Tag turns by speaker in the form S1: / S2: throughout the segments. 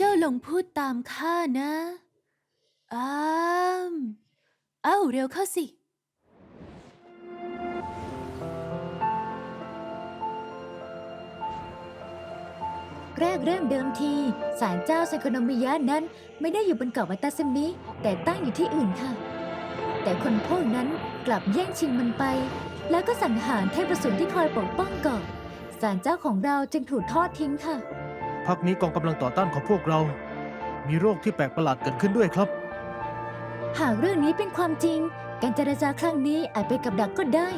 S1: เจ้าลองพูดตามข้านะอ้ามเอ้าเร็วเข้าสิ
S2: แรกเริ่มเดิมทีศาลเจ้าไซโคโนมิยะนั้นไม่ได้อยู่บนเกาะวัตตาซมิแต่ตั้งอยู่ที่อื่นค่ะ แต่คนพวกนั้นกลับแย่งชิงมันไป แล้วก็สังหารเทพสุนที่คอยปกป้องเกาะศาลเจ้าของเราจึงถูกทอดทิ้งค่ะ
S3: พักนี้กองกำลังต่อต้านของพวกเรา มีโรคที่แปลกประหลาดเกิดขึ้นด้วยครับ
S2: หากเรื่องนี้เป็นความจริง การเจรจาครั้งนี้อาจเป็นกับดักก็ได้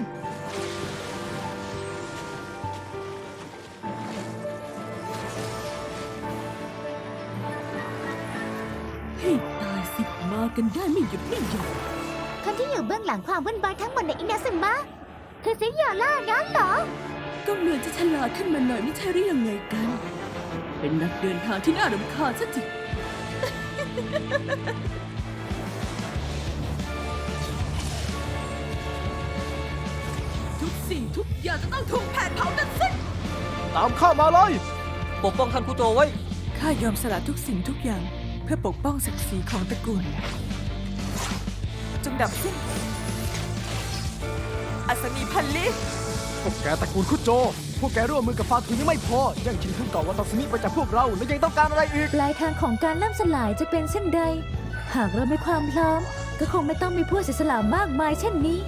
S1: ให้ตายสิมากันได้ไม่หยุดไม่หย่อน
S2: คนที่อยู่เบื้องหลังความวุ่นวายทั้งหมดในอินาซึมะคือซิยาล่างั้นเหรอ
S1: ก็เหมือนจะฉลาดขึ้นมาหน่อยไม่ใช่หรือยังไงกัน เป็นนักเดินทางที่น่ารำคาญซะจริงทุกสิ่งทุกอย่างจะต้องถูกแผนเผาทั้งสิ้น
S3: ตามข้ามาเลย
S4: ปกป้องท่านคุโจไว้
S1: ข้ายอมสละทุกสิ่งทุกอย่าง เพื่อปกป้องศักดิ์ศรีของตระกูล จงดับสิ้นอัศนีพันลิ
S5: พวกแกตระกูลคุโจ พวกแกร่วมมือกับฟาทุนยังไม่พอ ยังชิงขึ้นเกาะวัตตาสมิไปจากพวกเรา แล้วยังต้องการอะไรอีก
S2: ปลายทางของการล่ำสลายจะเป็นเช่นใด หากเรามีความพร้อม ก็คงไม่ต้องมีผู้เสียสละมากมายเช่นนี้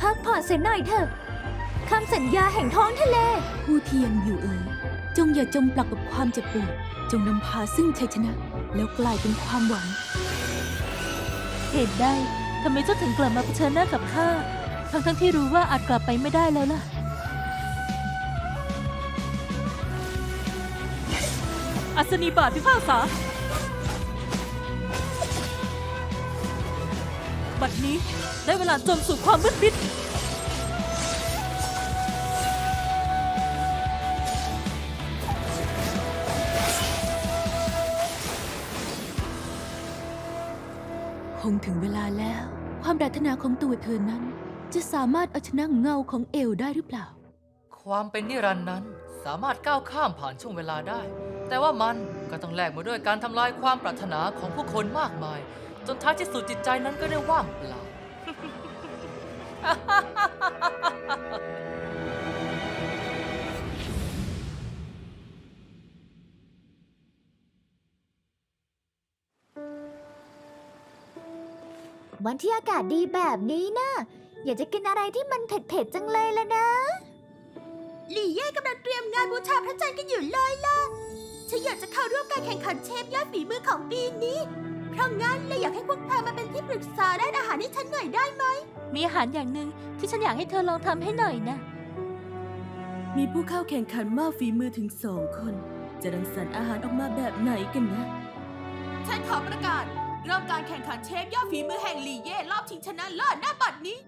S2: พักผ่อนเสียหน่อยเถอะคำสัญญาแห่งท้องทะเล
S1: ผู้ที่ยังอยู่เอ่ยจงอย่าจมปลักกับความเจ็บปวดจงนำพาซึ่งชัยชนะ แล้วกลายเป็นความหวัง เหตุใดทำไมเจ้าถึงกลับมาเผชิญหน้ากับข้า ทั้งทั้งๆที่รู้ว่าอาจกลับไปไม่ได้แล้วล่ะ อัศนีบาทพิพากษา บัดนี้ได้เวลาจมสู่ความมืดมิดคงถึงเวลาแล้ว ความปรารถนาของตัวเธอนั้น จะสามารถเอาชนะเงาของเอลได้หรือเปล่า
S4: ความเป็นนิรันดร์นั้นสามารถก้าวข้ามผ่านช่วงเวลาได้ แต่ว่ามันก็ต้องแลกมาด้วยการทำลายความปรารถนาของผู้คนมากมาย จนท้ายที่สุดจิตใจนั้นก็ได้ว่างเปล่า
S2: วันที่อากาศดีแบบนี้นะ อยากจะกินอะไรที่มันเผ็ดๆจังเลยละนะ
S6: หลี่เย่กำลังเตรียมงานบูชาพระจันทร์กันอยู่เลยล่ะ ฉันอยากจะเข้าร่วมการแข่งขันเชฟยอดฝีมือของปีนี้ เพราะงั้นเลยอยากให้พวกเธอมาเป็นที่ปรึกษาด้านอาหารให้ฉันหน่อยได้ไหม
S1: มีอาหารอย่างหนึ่งที่ฉันอยากให้เธอลองทำให้หน่อยนะ มีผู้เข้าแข่งขันมากฝีมือถึงสองคน จะรังสรรค์อาหารออกมาแบบไหนกันนะ
S6: ฉันขอประกาศ เริ่มการแข่งขันเชฟยอดฝีมือแห่งหลี่เย่รอบชิงชนะเลิศหน้าบัดนี้